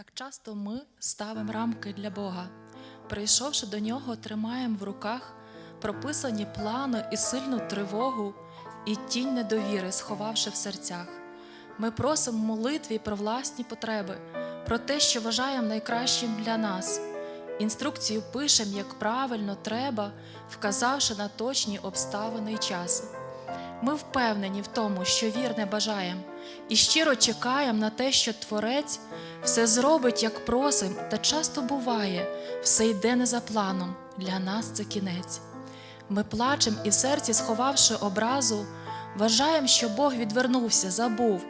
Так часто ми ставимо рамки для Бога. Прийшовши до нього, тримаємо в руках прописані плани і сильну тривогу, і тінь недовіри, сховавши в серцях. Ми просимо молитві про власні потреби, про те, що вважаємо найкращим для нас. Інструкцію пишемо, як правильно треба, вказавши на точні обставини і час. Ми впевнені в тому, що вірне бажаємо, і щиро чекаємо на те, що Творець все зробить, як просим, та часто буває, все йде не за планом. Для нас це кінець. Ми плачем і в серці, сховавши образу, вважаємо, що Бог відвернувся, забув.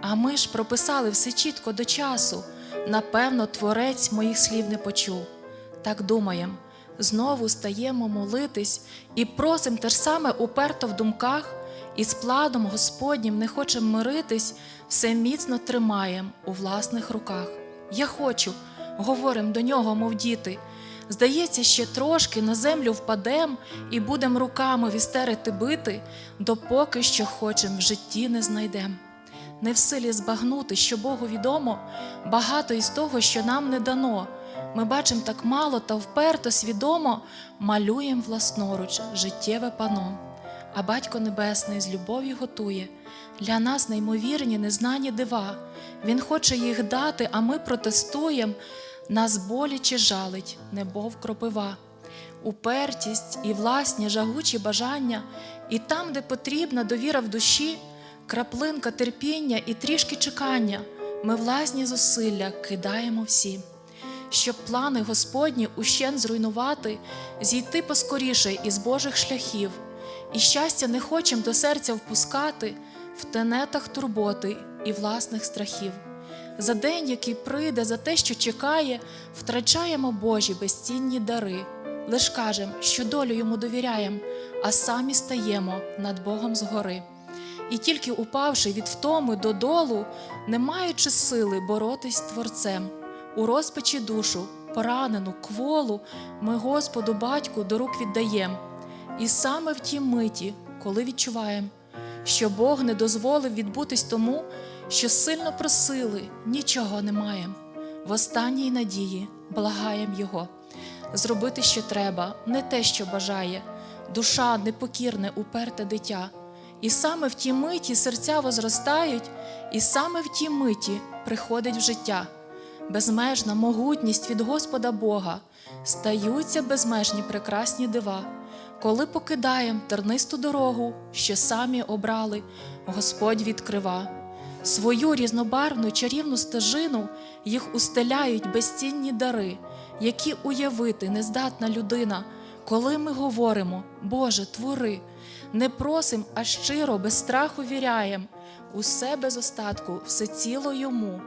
А ми ж прописали все чітко до часу. Напевно, Творець моїх слів не почув. Так думаємо, знову стаємо молитись і просим те ж саме уперто в думках, і з планом Господнім не хочемо миритись, все міцно тримаєм у власних руках. Я хочу, говорим до нього, мов діти. Здається, ще трошки на землю впадем і будем руками вістерити бити, допоки що хочем в житті не знайдем. Не в силі збагнути, що Богу відомо, багато із того, що нам не дано. Ми бачимо так мало та вперто свідомо малюєм власноруч життєве пано. А Батько Небесний з любов'ю готує для нас неймовірні, незнані дива. Він хоче їх дати, а ми протестуємо, нас боляче жалить, небов кропива. Упертість і власні жагучі бажання, і там, де потрібна довіра в душі, краплинка терпіння і трішки чекання, ми власні зусилля кидаємо всі щоб плани Господні ущен зруйнувати, зійти поскоріше із Божих шляхів, і щастя не хочем до серця впускати в тенетах турботи і власних страхів. За день, який прийде, за те, що чекає, втрачаємо Божі безцінні дари. Лиш кажем, що долю йому довіряєм, а самі стаємо над Богом згори. І тільки упавши від втоми додолу, не маючи сили боротись з Творцем, у розпачі душу, поранену, кволу, ми Господу Батьку до рук віддаєм. І саме в тій миті, коли відчуваєм, що Бог не дозволив відбутись тому, що сильно просили, нічого не маєм. В останній надії благаєм Його. Зробити, що треба, не те, що бажає, душа непокірне, уперте дитя. І саме в тій миті серця возростають, і саме в тій миті приходить в життя безмежна могутність від Господа Бога, стаються безмежні прекрасні дива, коли покидаєм тернисту дорогу, що самі обрали, Господь відкрива. Свою різнобарвну чарівну стежину їх устеляють безцінні дари, які уявити нездатна людина, коли ми говоримо, Боже, твори, не просим, а щиро, без страху віряєм, усе без остатку, все ціло йому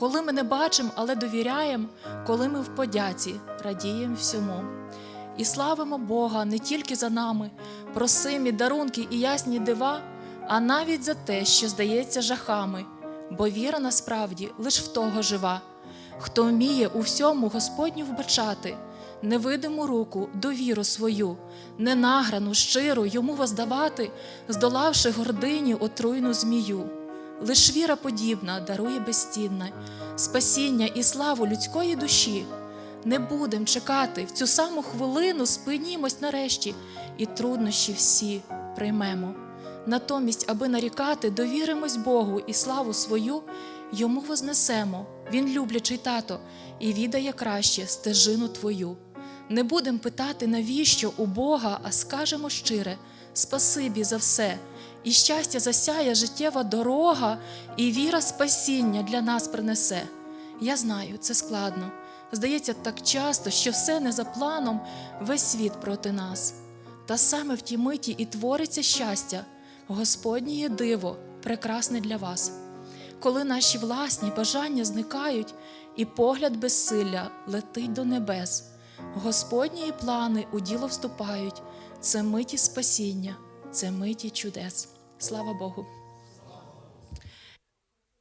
коли ми не бачимо, але довіряємо, коли ми в подяці радіємо всьому. І славимо Бога не тільки за нами, просимі дарунки і ясні дива, а навіть за те, що здається жахами, бо віра насправді лиш в того жива, хто вміє у всьому Господню вбачати, невидиму руку, довіру свою, ненаграну, щиру йому воздавати, здолавши гордині отруйну змію. Лиш віра подібна дарує безцінне спасіння і славу людської душі. Не будем чекати в цю саму хвилину, спинімось нарешті, і труднощі всі приймемо. Натомість, аби нарікати, довіримось Богу і славу свою йому вознесемо. Він люблячий тато і відає краще стежину твою. Не будем питати, навіщо у Бога, а скажемо щире спасибі за все і щастя засяє життєва дорога, і віра спасіння для нас принесе. Я знаю, це складно. Здається, так часто, що все не за планом, весь світ проти нас. Та саме в тій миті і твориться щастя, Господнє диво, прекрасне для вас. Коли наші власні бажання зникають, і погляд безсилля летить до небес, Господні плани у діло вступають, це миті спасіння це миті чудес. Слава Богу.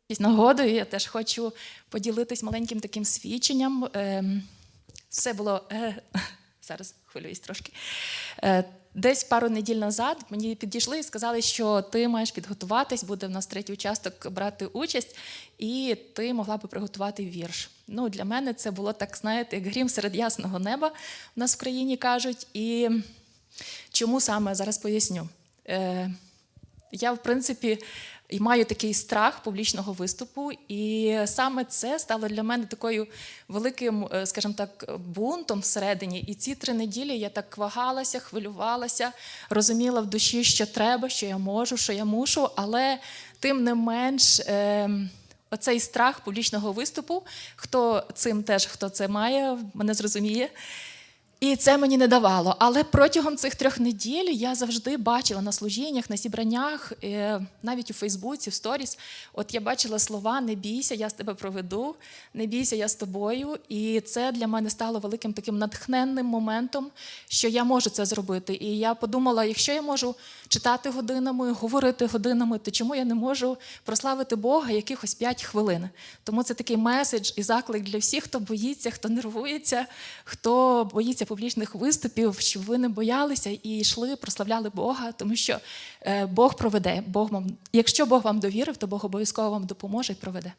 З нагодою я теж хочу поділитись маленьким таким свідченням. Все було е, зараз хвилююсь трошки. Е, Десь пару неділь назад мені підійшли і сказали, що ти маєш підготуватись, буде в нас третій участок брати участь, і ти могла би приготувати вірш. Ну, для мене це було так, знаєте, як грім серед ясного неба, в нас в країні кажуть. І чому саме зараз поясню. Я, в принципі, маю такий страх публічного виступу, і саме це стало для мене такою великим, е, скажімо так, бунтом всередині. І ці три неділі я так вагалася, хвилювалася, розуміла в душі, що треба, що я можу, що я мушу, але тим не менш. Е, Оцей страх публічного виступу, хто цим теж хто це має, мене зрозуміє. І це мені не давало. Але протягом цих трьох неділь я завжди бачила на служіннях, на зібраннях, е, навіть у Фейсбуці, в сторіс. От я бачила слова Не бійся, я з тебе проведу, не бійся, я з тобою. І це для мене стало великим таким натхненним моментом, що я можу це зробити. І я подумала: якщо я можу читати годинами, говорити годинами, то чому я не можу прославити Бога якихось 5 хвилин? Тому це такий меседж і заклик для всіх, хто боїться, хто нервується, хто боїться публічних виступів, щоб ви не боялися і йшли, прославляли Бога, тому що е, Бог проведе. Бог вам, якщо Бог вам довірив, то Бог обов'язково вам допоможе і проведе.